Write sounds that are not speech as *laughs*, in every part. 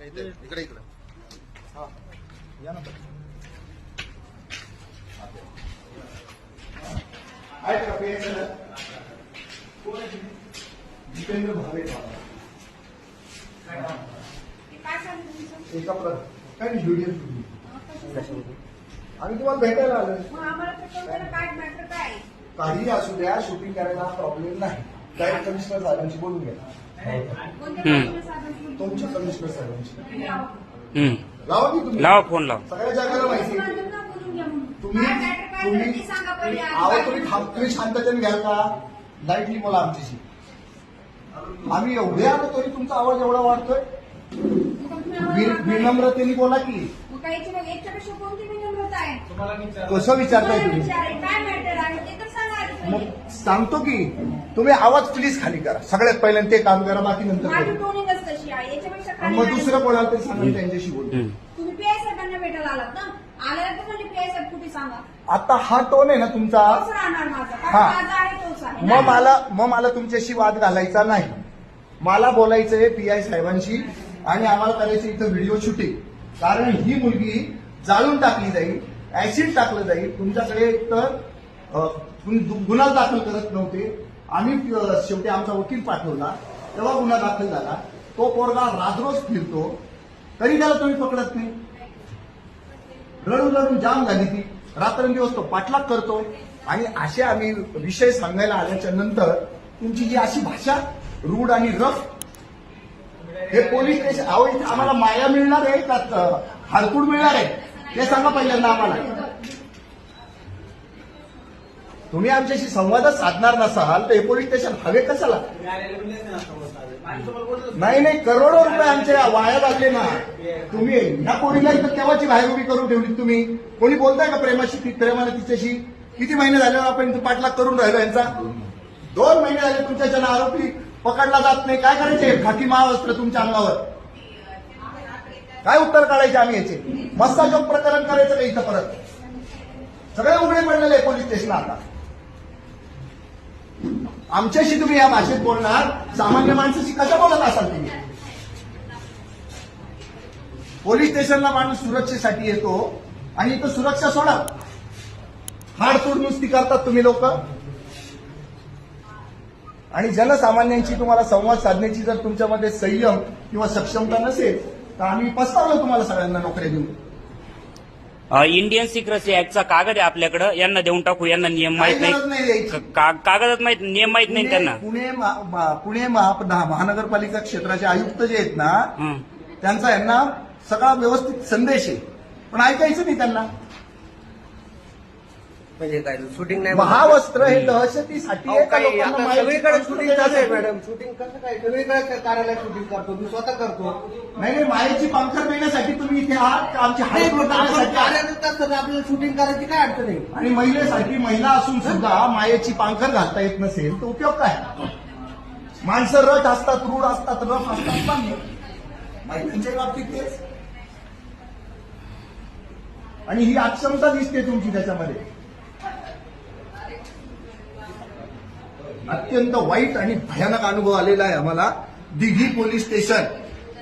इथे इकडे इकडे. हा. या ना. आहेत का पेन कोण आहे? जितेंद्र भावे काय सांगू तुमचं? एका प्र काय नाही व्हिडिओ आम्ही तुम्हाला भेटायला आलोय मग आम्हाला ते कळतं ना काय मॅटर काय? आहे. काही असू द्या शूटिंग करायला प्रॉब्लेम नाही. डायरेक्ट कमिशनर साहेबांशी बोलून घ्या. तुमच्या कमिशनर तुम्ही लावा. की तुम्ही? लावा फोन लावा. सगळ्या जगाला माहिती. तुम्ही तुम्ही. आहो तुम्ही थांब तुम्ही शांततेने घ्याल का लाईटली बोला आमच्याशी. आम्ही एवढे आलो तरी तुमचा आवाज एवढा वाढतोय. विनम्रतेने बोला की. कसं विचारताय तुम्ही. मग सांगतो की तुम्ही आवाज प्लीज खाली करा. सगळ्यात पहिल्यांदा ते काम करा बाकी नंतर माझी करू. टोनिंगच तशी आहे. याच्यापेक्षा खाली मग नाही. दुसरं कोणाला तरी सांगा मी त्यांच्याशी बोलतो. तुम्ही पीआय साहेबांना भेटायला आलात ना? आल्याला तर म्हणजे पीआय साहेब कुठे सांगा? आता हा टोन आहे ना तुमचा. तोच राहणार माझा. हा. कारण माझा आहे तोच आहे. मग मला मग मला तुमच्याशी वाद घालायचा नाही. मला बोलायचंय पी आय साहेबांशी आणि आम्हाला करायचं इथं व्हिडिओ शूटिंग कारण ही मुलगी जाळून टाकली जाईल ऍसिड टाकलं जाईल. तुमच्याकडे एक तर गुन्हा दाखल करत नव्हते. आम्ही शेवटी आमचा वकील पाठवला. तेव्हा गुन्हा दाखल झाला. तो पोरगा राजरोज फिरतो. तरी त्याला तुम्ही पकडत नाही. रडून रडून जाम झाली ती. रात्रंदिवस तो पाठलाग करतो. आणि असे आम्ही विषय सांगायला आल्याच्यानंतर तुमची ही अशी भाषा रूढ आणि रफ हे पोलीस स्टेशन अहो इथे आम्हाला माया मिळणार आहे का? हारकूड मिळणार आहे? ते सांगा पहिल्यांदा आम्हाला. तुम्ही आमच्याशी संवादच साधणार नसाल तर हे पोलीस स्टेशन हवे कशाला? नाही नाही करोडो रुपये आमचे वाया लागले ना. तुम्ही ह्या पोरीला इथं केव्हाची बाहेर उभी करून ठेवली तुम्ही? कोणी बोलताय का प्रेमाशी ती- प्रेमाने तिच्याशी? किती महिने झाले आपण इथं पाठलाग करून राहिलो यांचा? दोन महिने झाले तुमच्याच्या आरोपी पकडला जात नाही. काय करायचे? खाकी महावस्त्र तुमच्या अंगावर. काय उत्तर काढायचे आम्ही याचे? मस्ताजोग प्रकरण करायचं का इथं परत? सगळे उघडे पडलेले पोलीस स्टेशन आता. आमच्याशी तुम्ही या भाषेत बोलणार. सामान्य माणसाशी कसं बोलत असाल तुम्ही? पोलीस स्टेशनला माणूस सुरक्षेसाठी येतो आणि इथं सुरक्षा सोडा हाडतोड नुसती करतात तुम्ही लोक. आणि जनसामान्यांशी तुम्हाला संवाद साधण्याची जर तुमच्यामध्ये संयम किंवा सक्षमता नसेल तर आम्ही पस्तावलो तुम्हाला सगळ्यांना नोकऱ्या देऊन. इंडियन सिक्रेसी ऍक्टचा कागद आहे आपल्याकडं. यांना देऊन टाकू. यांना नियम माहीत नाही. गरज नाही द्यायची. कागदात माहीत नियम माहीत नाही त्यांना. पुणे महा- महा- पुणे महा- महा- महानगरपालिका क्षेत्राचे आयुक्त जे आहेत ना हं. त्यांचा यांना सगळा व्यवस्थित संदेश आहे. पण ऐकायचं नाही त्यांना. म्हणजे काय शूटिंग नाही महावस्त्र हे दहशतीसाठी अहो, आहे का काय लोकांना आता माहिती सगळीकडे शूटिंग चालू आहे देण्यासाठी? मॅडम शूटिंग कसं काय सगळीकडे कार्यालयात शूटिंग करतो मी स्वतः करतो. नाही नाही मायेची पांखर देण्यासाठी तुम्ही इथे आहात का? आमची आपण आहात? असताना आपल्याला शूटिंग करायची काय अडचण आहे? आणि महिलेसाठी महिला असून सुद्धा मायेची पांखर घालता येत नसेल तर उपयोग काय? माणसं रट असतात रूढ असतात रफ असतात पण महिलांच्या बाबतीत तेच. आणि ही अक्षमता दिसते तुमची त्याच्यामध्ये. अत्यंत वाईट आणि भयानक अनुभव आलेला आहे आम्हाला. दिघी पोलीस स्टेशन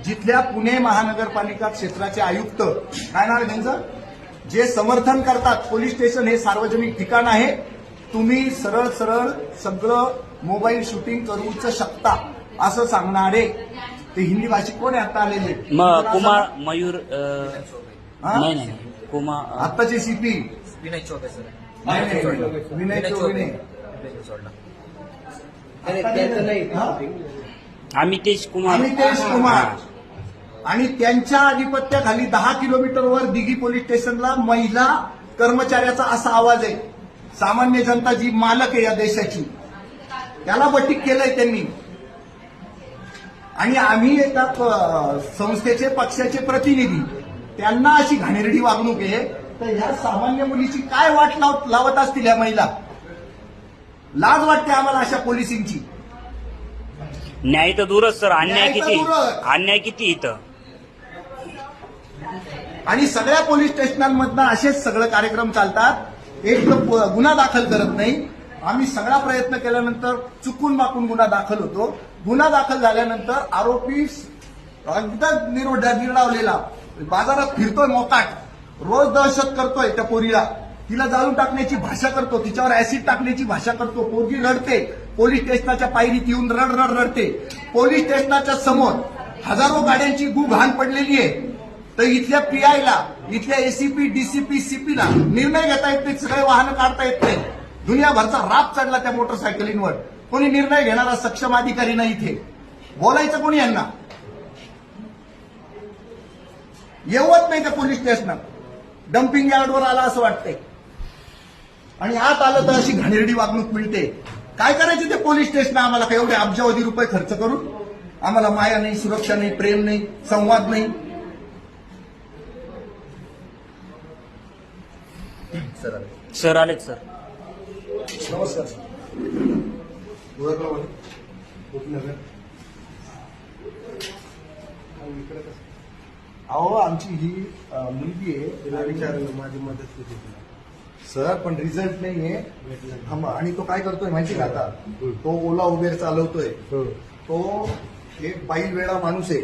जिथल्या पुणे महानगरपालिका क्षेत्राचे आयुक्त काय नाव आहे त्यांचं? जे समर्थन करतात पोलीस स्टेशन हे सार्वजनिक ठिकाण आहे. तुम्ही सरळ सरळ सगळं मोबाईल शूटिंग करूच शकता असं सांगणारे ते हिंदी भाषिक कोण आहे? आता आलेले. कुमार मयूर आत्ताचे सीपी. विनय चौबे सर. विनय चौबे. हा? अमितेश कुमार. अमितेश कुमार. आणि त्यांच्या आधिपत्याखाली दहा किलोमीटरवर दिघी पोलीस स्टेशनला महिला कर्मचाऱ्याचा असा आवाज आहे. सामान्य जनता जी मालक आहे या देशाची. त्याला बटीक केलंय त्यांनी. आणि आम्ही एका संस्थेचे पक्षाचे प्रतिनिधी. त्यांना अशी घाणेरडी वागणूक आहे. तर ह्या सामान्य मुलीची काय वाट लाव- लावत असतील ह्या महिला? लाज वाटते आम्हाला अशा पोलिसिंगची. न्याय तर दूरच सर. अन्याय न्याय तर किती? दूरच. अन्याय किती इथं? आणि सगळ्या पोलीस स्टेशनांमधनं असेच सगळं कार्यक्रम चालतात. एक तर प- गुन्हा दाखल करत नाही. आम्ही सगळा प्रयत्न केल्यानंतर चुकून माकून गुन्हा दाखल होतो. गुन्हा दाखल झाल्यानंतर आरोपी एकदम निर्व- निर्डावलेला. बाजारात फिरतोय मोकाट. रोज दहशत करतोय त्या पोरीला. तिला जाळून टाकण्याची भाषा करतो तिच्यावर ऍसिड टाकण्याची भाषा करतो. पोरगी रडते पोलीस स्टेशनाच्या पायरीत येऊन रड रड रडते. पोलीस स्टेशनाच्या समोर हजारो गाड्यांची गु घाण पडलेली आहे. तर इथल्या पीआयला इथल्या एसीपी डीसीपी सीपीला निर्णय घेता येत नाही सगळे वाहनं काढता येत नाही. दुनियाभरचा राप चढला त्या मोटरसायकलींवर कोणी निर्णय घेणारा सक्षम अधिकारी नाही इथे. बोलायचं कोणी यांना? येवत नाही त्या पोलीस स्टेशनात डम्पिंग यार्डवर आला असं वाटतंय. आणि आत आलं तर अशी घाणेरडी वागणूक मिळते. काय करायचे ते पोलीस स्टेशन आम्हाला काय एवढे अब्जावधी रुपये खर्च करून? आम्हाला माया नाही सुरक्षा नाही प्रेम नाही संवाद नाही. सर आले. सर आलेत सर. नमस्कार सर. ओळखलं मला? उपनगर. अहो आमची ही मुलगी आहे तिला विचारलं माझी मदत किती तुला सर पण रिझल्ट नाहीये. थांबा. आणि तो काय करतोय माहिती का आता? तो ओला उबेर चालवतोय. तो एक बाईल वेळा माणूस आहे.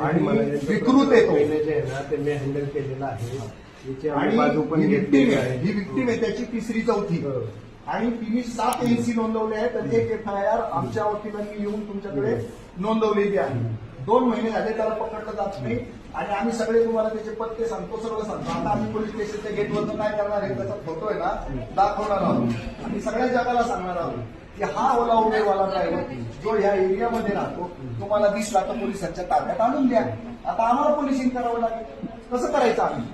आणि विकृत आहे तो. पहिले जे आहे ना ते मी हँडल केलेलं आहे. तिची आम्ही आणि बाजू पण ही घेतलेली आहे. आहे. ही विक्टीम आहे त्याची तिसरी चौथी. हो. आणि तिने सात एनसी नोंदवले आहेत आणि एक एफ आय आर आमच्या वकिलांनी येऊन तुमच्याकडे नोंदवलेली आहे. दोन महिने झाले त्याला पकडलं जात नाही. आणि आम्ही सगळे तुम्हाला त्याचे पत्ते सांगतो सगळं सांगतो. आता आम्ही पोलीस स्टेशनच्या गेटवरनं काय करणार आहे त्याचा फोटो आहे ना दाखवणार आहोत. आणि सगळ्या जगाला सांगणार आहोत की हा ओला उमेदवार ड्रायव्हर जो ह्या एरियामध्ये राहतो तुम्हाला दिसला तर पोलिसांच्या ताब्यात आणून द्या. आता आम्हाला पोलिसिंग करावं लागेल. कसं करायचं आम्ही?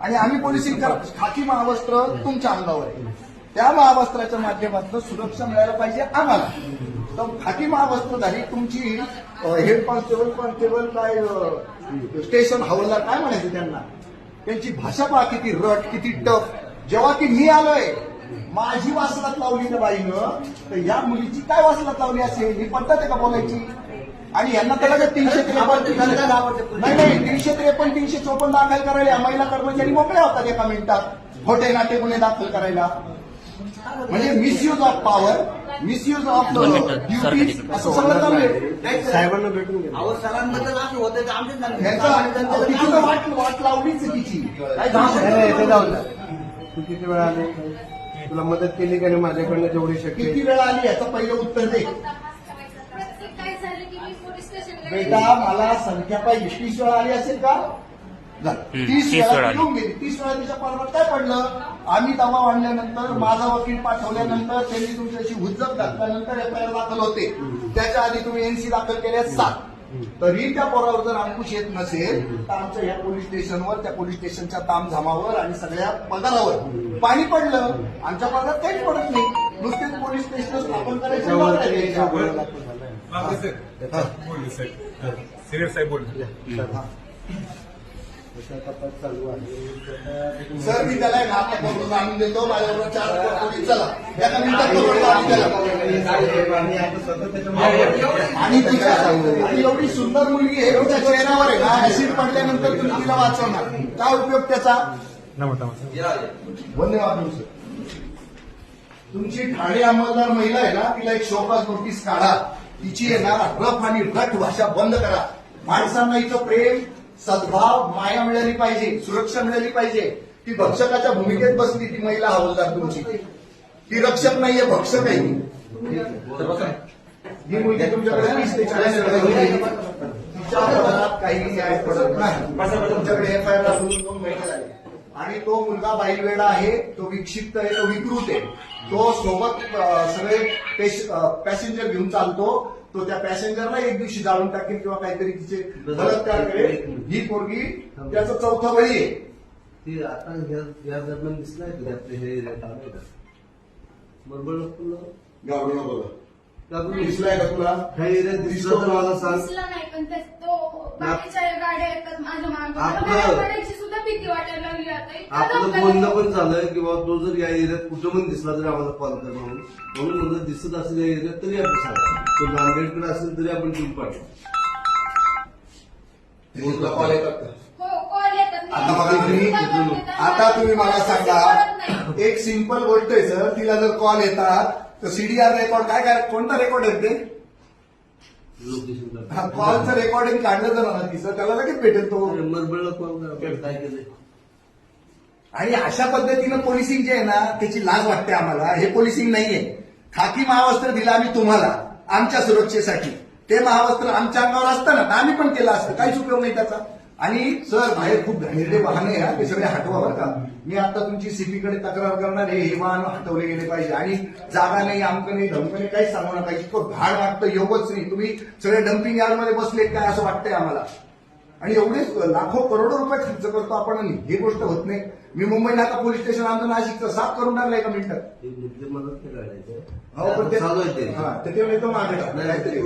आणि आम्ही पोलिसिंग करा. खाकी महावस्त्र तुमच्या अंगावर आहे. त्या महावस्त्राच्या माध्यमातून सुरक्षा मिळायला पाहिजे आम्हाला. तर खाकी महावस्त्रधारी तुमची हेड कॉन्स्टेबल कॉन्स्टेबल काय स्टेशन हवलदार काय म्हणायचं त्यांना? त्यांची भाषा पहा किती रट किती टफ. जेव्हा की मी आलोय माझी वासनात लावली ना बाईनं तर या मुलीची काय वासनात लावली असेल? ही पद्धत आहे का बोलायची? आणि यांना तर लगेच तीनशे त्रेपन्न नाही नाही तीनशे त्रेपन्न तीनशे चोपन्न दाखल करायला महिला कर्मचारी मोकळ्या होतात एका मिनिटात. खोटे नाटे गुन्हे दाखल करायला. म्हणजे misuse of power misuse of duties. असं सगळं चालू आहे साहेबांना भेटून अहो सरांबद्दल असं होतं तर आमच्या तिची वाट वाट लावलीच तिची. ते किती वेळा आले? तुला मदत केली का नाही? माझ्याकडनं जेवढी शक्य किती? वेळा आली? याचं पहिलं उत्तर दे. प्रत्येक काय झालं की मी पोलीस स्टेशनला बेटा मला संख्या पाहिजे तीस वेळा आली असेल का? तीस तीस वेळा येऊन गेली. तीस वेळा तिच्या पारमात काय पडलं? आम्ही दबाव आणल्यानंतर माझा वकील पाठवल्यानंतर त्यांनी तुमच्याशी हुज्जत घातल्यानंतर एफ आय आर दाखल होते. त्याच्या आधी तुम्ही एनसी दाखल केल्या सात. तरी त्या पोरावर जर अंकुश येत नसेल तर आमच्या ह्या पोलीस स्टेशनवर त्या पोलीस स्टेशनच्या तामझामावर आणि सगळ्या पगारावर पाणी पडलं. आमच्या पगारात काहीच पडत नाही. नुसतेच पोलीस स्टेशन स्थापन करायचे. सिनियर साहेब बोलले हा. तपास चालू आहे. सर मी त्याला एक हात पकडून आणून देतो. माझ्याबरोबर चार पोलीस चला. एका मिनिटात पकडतो आम्ही त्याला. आणि आता आणि तिच्या आणि एवढी सुंदर मुलगी आहे. तुमच्या चेहऱ्यावर आहे ना ऍसिड पडल्यानंतर तुम्ही तिला वाचवणार. काय उपयोग त्याचा? धन्यवाद सर. तुमची ठाणे अंमलदार महिला आहे ना तिला एक शोकास नोटीस काढा. तिची आहे रफ आणि रट भाषा बंद करा. माणसांना हिचं प्रेम सद्भाव माया मिळाली पाहिजे सुरक्षा मिळाली पाहिजे. ती भक्षकाच्या भूमिकेत बसली ती महिला हवलदार तुमची. ती रक्षक नाहीये भक्षक आहे ही मुलगी तुमच्याकडे तिच्या काही न्याय पडत नाही. तुमच्याकडे एफ आय आर दोन महिने झाले आणि तो मुलगा बाईलवेडा आहे तो विक्षिप्त आहे तो विकृत आहे. तो सोबत सगळे पॅसेंजर घेऊन चालतो. तो त्या पॅसेंजरला एक दिवशी जाळून टाकेल किंवा काहीतरी तिचे बलात्कार करेल ही पोरगी त्याचं चौथं बळी आहे ती आता या दरम्यान दिसलाय हे? बरोबर गावडू दाबून दिसलाय का तुला? काही एरियात दिसलं तर मला सांग. दिसला नाही पण ते- तो बाकीच्या गाड्या येतात माझ्या मागे. आपलं- मला पडायची सुद्धा भीती वाटायला लागली आता. इतका आपलं धोका बोलणं. पण झालं की बाबा तो जर या एरियात कुठं पण दिसला तरी आम्हाला कॉल कर म्हणून. म्हणून म्हणलं दिसत असेल या एरियात तरी आपण सांगा. तो नांदेडकडे असेल तरी आपण टीम पाठवू. तुला कॉल येतात का? हो कॉल येतात. आता बघा तुम्ही सुद्धा. आता तुम्ही मला सांगा. नाही. एक सिंपल गोष्ट आहे सर तिला जर कॉल येतात तर सीडीआर रेकॉर्ड काय काय कोणता रेकॉर्ड आहे ते? कॉलचं रेकॉर्डिंग काढलं तर म्हणा तिचं त्याला लगेच भेटेल तो. मरबळला कॉल आणि अशा पद्धतीनं पोलिसिंग जे आहे ना त्याची लाज वाटते आम्हाला. हे पोलिसिंग नाहीये. खाकी महावस्त्र दिलं आम्ही तुम्हाला आमच्या सुरक्षेसाठी. ते महावस्त्र आमच्या अंगावर असतं ना आम्ही पण केलं असतं. काहीच उपयोग नाही त्याचा. आणि सर बाहेर खूप घाणेरडे वाहने आहे ते सगळे हटवा बरं का. मी आता तुमची सीपीकडे तक्रार करणार आहे हे वाहन हटवले गेले पाहिजे. आणि जागा नाही आमकं नाही धमकं नाही काहीच सांगू नका. इतकं घाण वाटतं योगच नाही. तुम्ही सगळे डम्पिंग यार्डमध्ये मध्ये बसलेत काय असं वाटतंय आम्हाला? आणि एवढे लाखो करोडो रुपये खर्च करतो आपण आणि ही गोष्ट होत नाही. मी मुंबई नाका पोलीस स्टेशन आमचं नाशिकचं साफ करून टाकलंय एका मिनिटात. हो पण आहे येतो मागे पण काहीतरी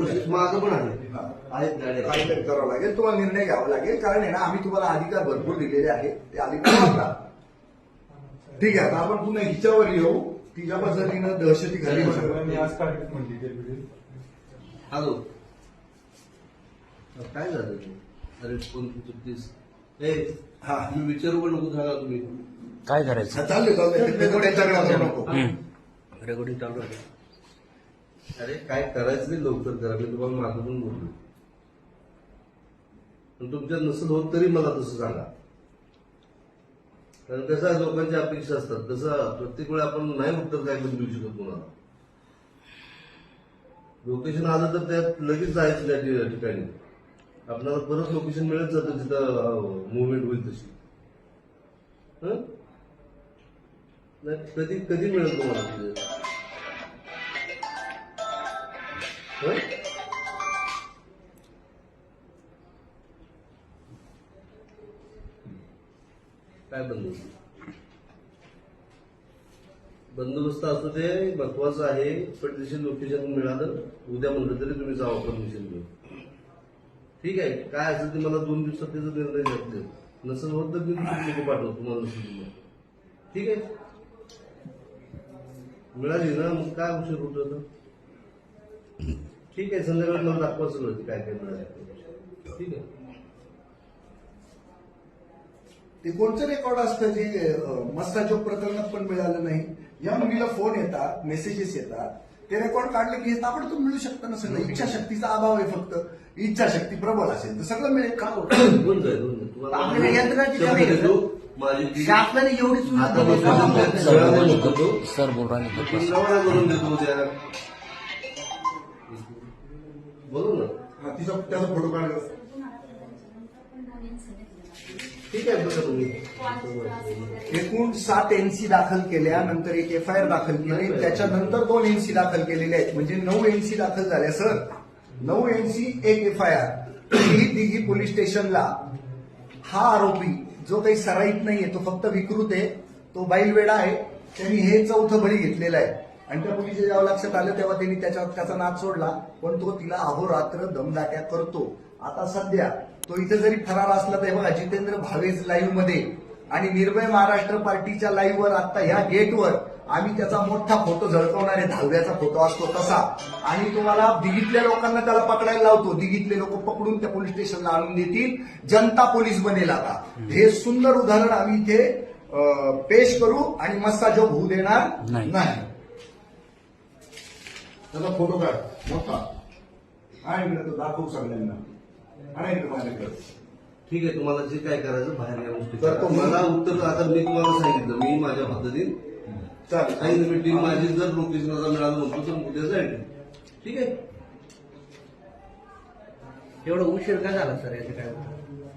करावं लागेल तुम्हाला निर्णय घ्यावा लागेल. कारण आहे ना आम्ही तुम्हाला अधिकार भरपूर दिलेले आहेत. ते अधिकार वापरा. ठीक आहे आता आपण पुन्हा हिच्यावर येऊ. तिच्या पद्धतीनं दहशती घाली मी आज काढलीच म्हणली ते व्हिडिओ. हॅलो. काय झालं ते? अरे फोन चुकतीस हा. मी विचारू पण नको सांगा तुम्ही. काय करायचं? वाजवू *laughs* नको. हम्म. रेकॉर्डिंग चालू आहे. अरे काय करायचं नाही लवकर करा मी तुम्हाला माझं पण बोललो. पण तुमच्यात नसेल होत तरी मला तसं सांगा. कारण कसं आहे, लोकांच्या अपेक्षा असतात. तसं प्रत्येक वेळी आपण नाही उत्तर काय पण देऊ शकत कोणाला. लोकेशन आलं तर त्यात लगेच जायचं त्या ठिकाणी. आपल्याला परत लोकेशन मिळत जातं जिथं मुवमेंट होईल तशी. नाही, कधी कधी मिळेल तुम्हाला तिथे? काय बंदोबस्त? बंदोबस्त असू ते महत्वाचं आहे पण तशी लोकेशन मिळालं उद्या म्हणलं तरी तुम्ही जावा परमिशन घेऊन. ठीक आहे. काय असेल ते मला दोन दिवसात त्याचा निर्णय घेतले नसेल होत तर मी दुसरी पाठवतो तुम्हाला नसेल. ठीक आहे? मिळाली ना? मग काय उशीर होतो? ठीक आहे. संध्याकाळी मला दाखवायचं होतं काय काय मिळालं. ठीक आहे. ते कोणतं रेकॉर्ड असतं जे अं, मस्ताजोग प्रकरणात पण मिळालं नाही? या मुलीला फोन येतात मेसेजेस येतात. ते रेकॉर्ड काढले की हे ताबडतोब मिळू शकतं ना सगळं? इच्छाशक्तीचा अभाव आहे फक्त. इच्छाशक्ती प्रबल असेल तर सगळं मिळेल का होऊन जाईल होऊन जाईल तुम्हाला आपल्याला यंत्रणाची शब्द कमी आहे. देतो, माझी ती- शासनाने एवढी सुविधा दिली. सर बोल रहा है नवरा करून देतो उद्या. बोलू ना. हा, तिचा त्याचा फोटो काढला. ठीक आहे बघा तुम्ही. एकूण सात एनसी दाखल केल्या नंतर एक एफ आय आर दाखल केली त्याच्यानंतर दोन एनसी दाखल केलेले आहेत. म्हणजे नऊ एनसी दाखल झाल्या सर. नऊ एनसी एक एफ आय आर ही तिघी पोलीस स्टेशनला हा आरोपी जो काही सराईत नाहीये तो फक्त विकृत आहे तो बैलवेडा आहे त्यांनी हे चौथं बळी घेतलेलं आहे. आणि त्या मुलीच्या जेव्हा लक्षात आलं तेव्हा त्यांनी त्याच्या त्याचा नाद सोडला पण तो तिला अहोरात्र दमदाट्या करतो. आता सध्या तो इथे जरी फरार असला तेव्हा बघा जितेंद्र भावेज लाईव्हमध्ये आणि निर्भय महाराष्ट्र पार्टीच्या लाईव्हवर आता ह्या गेटवर आम्ही त्याचा मोठा फोटो झळकवणारे दहाव्याचा फोटो असतो तसा. आणि तुम्हाला दिघीतल्या लोकांना त्याला पकडायला लावतो. दिघीतले लोक पकडून त्या पोलीस स्टेशनला आणून देतील. जनता पोलीस बनेल आता. हे सुंदर उदाहरण आम्ही इथे पेश करू आणि मस्ता जोग होऊ देणार नाही. नाही. त्याचा फोटो काढ. मोठा. आणि इकडे तो दाखवू सगळ्यांना. आणि इकडे माझ्याकडे. ठीक आहे तुम्हाला जे काय करायचं बाहेर या गोष्टी मला उत्तर आता मी तुम्हाला सांगितलं. मी माझ्या पद्धतीने चालेल. सांगितलं मी टीम माझी जर लोकेशनला मिळालं म्हणतो तर उद्या जाईल? ठीक आहे? एवढा उशीर का झाला सर याचं काय?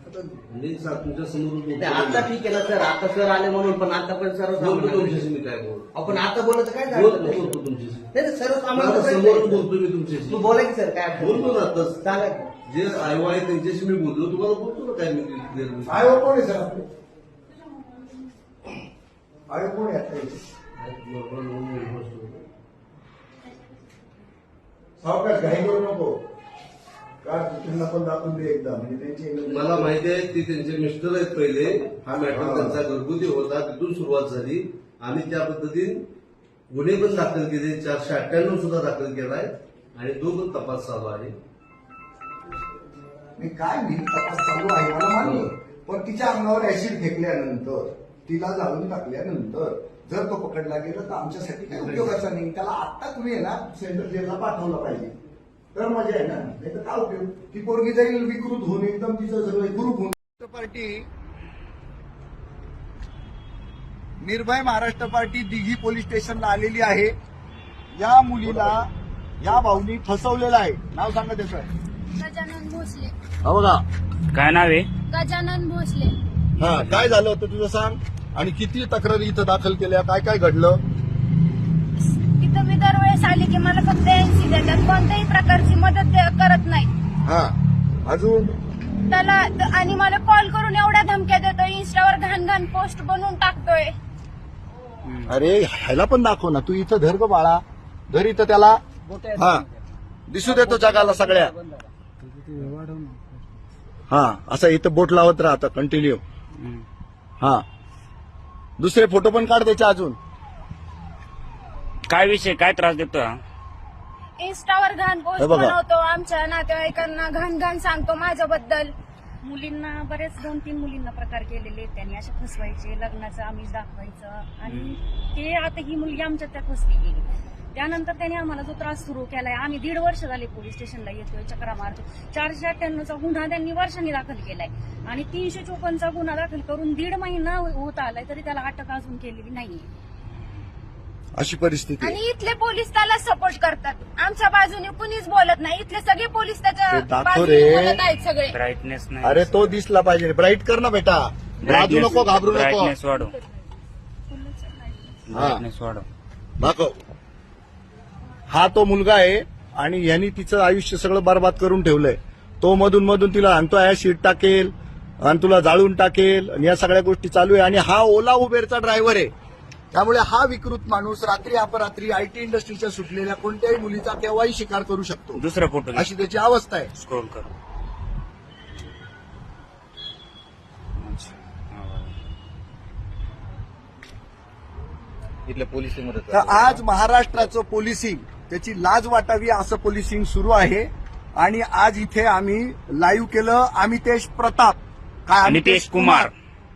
आता मी सा- तुमच्यासमोर ते आता ठीक आहे ना सर. आता सर आले म्हणून पण आता पण सर्व बोलतो तुमच्याशी मी काय बोलतो. आपण आता बोलत काय झालं? बोलतो नाही बोलतो तुमच्याशी. नाही, सर्व समोर बोलतो मी तुमच्याशी. तू बोला की सर काय अडचण बोलतो. ना आताच की. जे आयो आहे त्यांच्याशी मी बोललो. तुम्हाला बोलतो ना काय मी clear. आयोग कोण आहे सर आपले? आयोग कोण आहे आता? सावकाश घाई करू नको. का त्यांना पण दाखवून दे एकदा. म्हणजे त्यांची मला माहिती आहे की त्यांचे मिस्टर आहेत पहिले. हा मॅटर. त्यांचा घरगुती होता. तिथून सुरुवात झाली. आम्ही त्या पद्धतीने गुन्हे पण दाखल केले. चारशे अठ्ठ्याण्णव सुद्धा दाखल केलाय. आणि तो पण तपास चालू आहे. मी काय मी तपास चालू आहे मला मान्य आहे. पण तिच्या अंगावर ऍसिड फेकल्यानंतर तिला जाळून टाकल्यानंतर जर तो पकडला गेला तर आमच्यासाठी काही उपयोगाचा नाही. त्याला आत्ता तुम्ही आहे ना सेंट्रल जेलला पाठवलं पाहिजे. तर मजा आहे ना नाही तर काय उपयोग? ती पोरगी जाईल विकृत होऊन एकदम तिचं सगळं ग्रुप होऊन पार्टी निर्भय महाराष्ट्र पार्टी दिघी पोलीस स्टेशनला आलेली आहे. या मुलीला या भाऊनी फसवलेलं आहे. नाव सांगा त्याचं. गजानन भोसले. हा बघा. काय नाव आहे? गजानन भोसले. हा काय झालं होतं तुझं सांग? आणि किती तक्रारी इथं दाखल केल्या? काय काय घडलं? तिथं मी दरवेळेस आली की मला फक्त एनसी देतात. कोणत्याही प्रकारची मदत ते करत नाही हा. अजून? त्याला आणि मला कॉल करून एवढ्या धमक्या देतोय इंस्टावर घाण घाण पोस्ट बनवून टाकतोय. अरे ह्याला पण दाखव ना. तू इथं धर ग बाळा. धर इथं त्याला. हा. दिसू देतो जगाला सगळ्या. हा. असं इथं बोट लावत राहतं कंटिन्यू. हा. दुसरे फोटो पण काढ त्याचे अजून. काय विषय? काय त्रास देतो हा? इंस्टावर घाण पोस्ट हे बघा. बनवतो आमच्या नातेवाईकांना घाण घाण सांगतो माझ्याबद्दल. मुलींना बरेच दोन तीन मुलींना प्रकार केलेले आहेत. त्यांनी असे फसवायचे लग्नाचं आमिष दाखवायचं. आणि ते आता ही मुलगी आमच्यात त्यात फसली गेली त्यानंतर त्यांनी आम्हाला जो त्रास सुरू केलाय आम्ही दीड वर्ष झाले पोलीस स्टेशनला येतोय चक्रा मारतो चारशे अठ्ठ्याण्णवचा गुन्हा त्यांनी वर्षांनी दाखल केलाय. आणि तीनशे चोपन्नचा गुन्हा दाखल करून दीड महिना होत आलाय तरी त्याला अटक अजून केलेली नाहीये. अशी परिस्थिती आहे. आणि इथले पोलीस त्याला सपोर्ट करतात. आमच्या बाजूने कुणीच बोलत नाही. इथले सगळे पोलीस त्याच्या दाखव बाजूने रे. बोलत आहेत सगळे. ब्राईटनेस नाही. अरे तो दिसला पाहिजे. ब्राईट कर ना बेटा. लाजू नको घाबरू नको. ब्राईटनेस वाढव. हा. ब्राईटनेस वाढव. दाखव. हा तो मुलगा आहे आणि यांनी तिचं आयुष्य सगळं बर्बाद करून ठेवलंय. तो मधून मधून तिला आणतो आहे शीट टाकेल. आणि तुला जाळून टाकेल. आणि या सगळ्या गोष्टी चालू आहे. आणि हा ओला उबेरचा ड्रायव्हर आहे. त्यामुळे हा विकृत माणूस रात्री अपरात्री आयटी इंडस्ट्रीच्या सुटलेल्या कोणत्याही मुलीचा केव्हाही शिकार करू शकतो. दुसरा फोटो अशी त्याची अवस्था आहे. स्क्रोल कर. अच्छा. हा, बरोबर. तर आज महाराष्ट्राचं पोलिसिंग त्याची लाज वाटावी असं पोलिसिंग सुरू आहे. आणि आज इथे आम्ही लाईव्ह केलं अमितेश प्रताप. काय अमितेश कुमार.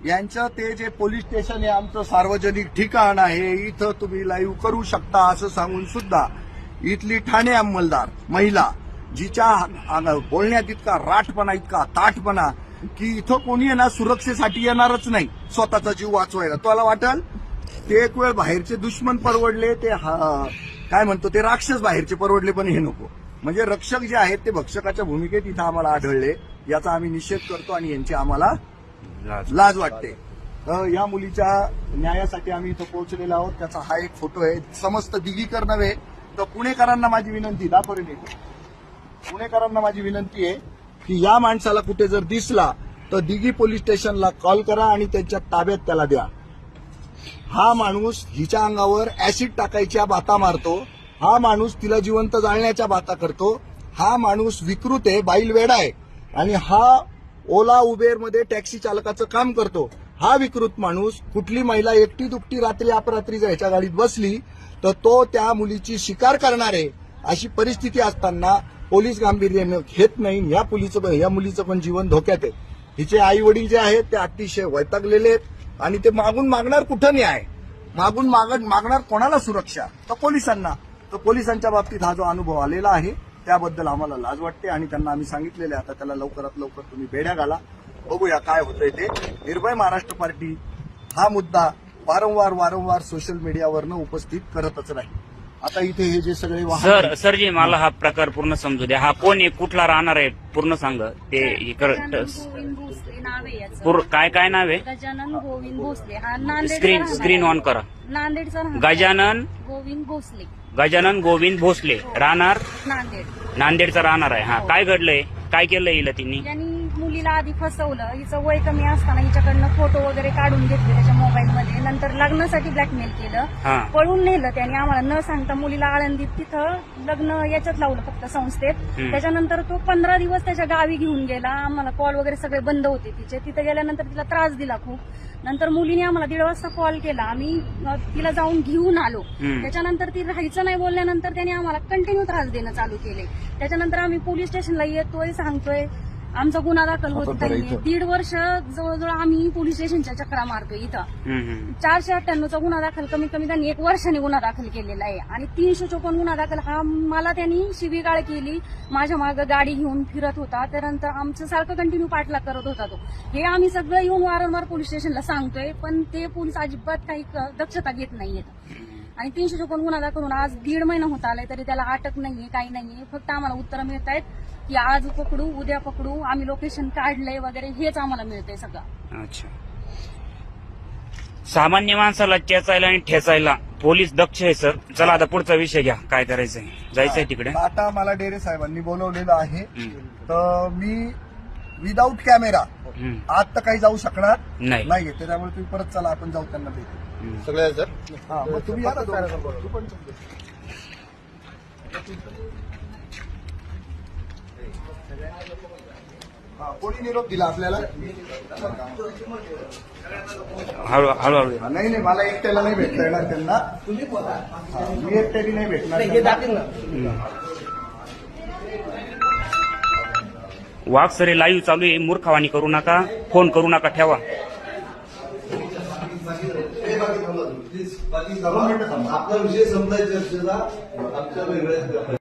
यांचं ते जे पोलीस स्टेशन आहे आमचं सार्वजनिक ठिकाण आहे. इथं तुम्ही लाईव्ह करू शकता असं सांगून सुद्धा इथली ठाणे अंमलदार महिला जिच्या बोलण्यात इतका राठपणा इतका ताठपणा की इथं कोणी ना सुरक्षेसाठी येणारच नाही. स्वतःचा जीव वाचवायला. तुम्हाला वाटेल? ते एक वेळ बाहेरचे दुश्मन परवडले ते हा- काय म्हणतो ते राक्षस बाहेरचे परवडले पण हे नको. म्हणजे रक्षक जे आहेत ते भक्षकाच्या भूमिकेत इथं आम्हाला आढळले याचा आम्ही निषेध करतो आणि यांची आम्हाला लाज. वाटते. तर या मुलीच्या न्यायासाठी आम्ही इथं पोहोचलेलो आहोत. त्याचा हा एक फोटो आहे. समस्त दिगीकर नव्हे तर पुणेकरांना माझी विनंती दाखवून येतो. पुणेकरांना माझी विनंती आहे की या माणसाला कुठे जर दिसला तर दिघी पोलीस स्टेशनला कॉल करा आणि त्यांच्या ताब्यात त्याला द्या. हा माणूस हिच्या अंगावर ऍसिड टाकायच्या बाता मारतो हा माणूस तिला जिवंत जाळण्याच्या बाता करतो हा माणूस विकृत आहे बाईल वेडा आहे आणि हा ओला उबेरमध्ये टॅक्सी चालकाचं काम करतो. हा विकृत माणूस कुठली महिला एकटी दुपटी रात्री अपरात्री जर ह्याच्या गाडीत बसली तर तो त्या मुलीची शिकार करणार आहे अशी परिस्थिती असताना पोलीस गांभीर्यानं घेत नाही. या मुलीचं या मुलीचं पण जीवन धोक्यात आहे. हिचे आई वडील जे आहेत ते अतिशय वैतागलेले आहेत. आणि ते मागून मागणार कुठं न्याय? मागून माग मागणार कोणाला सुरक्षा? तर पोलिसांना. तर पोलिसांच्या बाबतीत हा जो अनुभव आलेला आहे त्याबद्दल आम्हाला लाज वाटते आणि त्यांना आम्ही सांगितलेले आहे, आता त्याला लवकरात लवकर तुम्ही बेड्या घाला. बघूया काय होतंय ते. निर्भय महाराष्ट्र पार्टी हा मुद्दा वारंवार वारंवार सोशल मीडियावरनं उपस्थित करतच राहील. आता इथे हे जे सगळे वाहन सर सरजी मला हा प्रकार पूर्ण समजू द्या. हा कोण आहे? कुठला राहणार आहे? पूर्ण सांग. ते हे कर- गजानन गोविंद भोसले नाव आहे याचं. पूर- काय काय नाव आहे? गजानन गोविंद भोसले. हा नांदेडचा स्क्रीन. ऑन करा. नांदेडचा राहणार गजानन गोविंद भोसले. गजानन गोविंद भोसले. राहणार? नांदेड. नांदेडचा राहणार आहे. हा. काय घडलंय? काय केलं हिला तिने? यांनी मुलीला आधी फसवलं हिचं वय कमी असताना हिच्याकडनं फोटो वगैरे काढून घेतले त्याच्या मोबाईलमध्ये नंतर लग्नासाठी ब्लॅकमेल केलं. पळून नेलं त्याने आम्हाला. न सांगता मुलीला आळंदीत तिथं लग्न याच्यात लावलं फक्त संस्थेत. त्याच्यानंतर तो पंधरा दिवस त्याच्या गावी घेऊन गेला. आम्हाला कॉल वगैरे सगळे बंद होते तिचे. तिथे गेल्यानंतर तिला त्रास दिला खूप. नंतर मुलीने आम्हाला दीड वाजता कॉल केला. आम्ही तिला जाऊन घेऊन आलो. त्याच्यानंतर ती राहायचं नाही बोलल्यानंतर त्याने आम्हाला कंटिन्यू त्रास देणं चालू केले. त्याच्यानंतर आम्ही पोलीस स्टेशनला येतोय सांगतोय आमचा गुन्हा दाखल होत नाहीये इथं. दीड वर्ष जवळजवळ आम्ही पोलीस स्टेशनच्या चक्रा मारतोय इथं. हम्म. चारशे अठ्ठ्याण्णवचा गुन्हा दाखल कमीत कमी त्यांनी एक वर्षाने गुन्हा दाखल केलेला आहे. आणि तीनशे चोपन्न गुन्हा दाखल हा मला त्यांनी शिवीगाळ केली. माझ्या मागे गाडी घेऊन फिरत होता. त्यानंतर आमचं सारखं कंटिन्यू पाठलाग करत होता तो. हे आम्ही सगळं येऊन वारंवार पोलीस स्टेशनला सांगतोय पण ते पोलीस अजिबात काही क- दक्षता घेत नाहीयेत. आणि तीनशे चोपन्न गुन्हा दाखल होऊन आज दीड महिना होत आलाय तरी त्याला अटक नाहीये काही नाहीये. फक्त आम्हाला उत्तरं मिळत आहेत की आज पकडू उद्या पकडू आम्ही लोकेशन काढलंय वगैरे हेच आम्हाला मिळतंय सगळं. अच्छा. सामान्य माणसाला चेचायला आणि ठेचायला पोलीस दक्ष आहे सर. चला आता पुढचा विषय घ्या. काय करायचंय? जायचंय तिकडे. आता मला डेरे साहेबांनी बोलवलेलं आहे. हम्म. तर मी विदाऊट कॅमेरा हम्म. आत तर काही जाऊ शकणार नाही. नाहीये. त्याच्यामुळे तुम्ही परत चला आपण जाऊ त्यांना भेटू. हम्म. सगळे सर हा मग तुम्ही या ना दोघं. तू पण चल. हा, कोणी निरोप दिला आपल्याला? हळूहळू हा, नाही नाही मला एकट्याला नाही भेटता येणार त्यांना. हा, मी एकट्याने नाही भेटणार हे वाघ सरे लाईव्ह चालू आहे. मूर्खावानी करू नका. फोन करू नका ठेवा. प्लीज बाकी आपला विषय चर्चेचा आमच्या वेगळ्या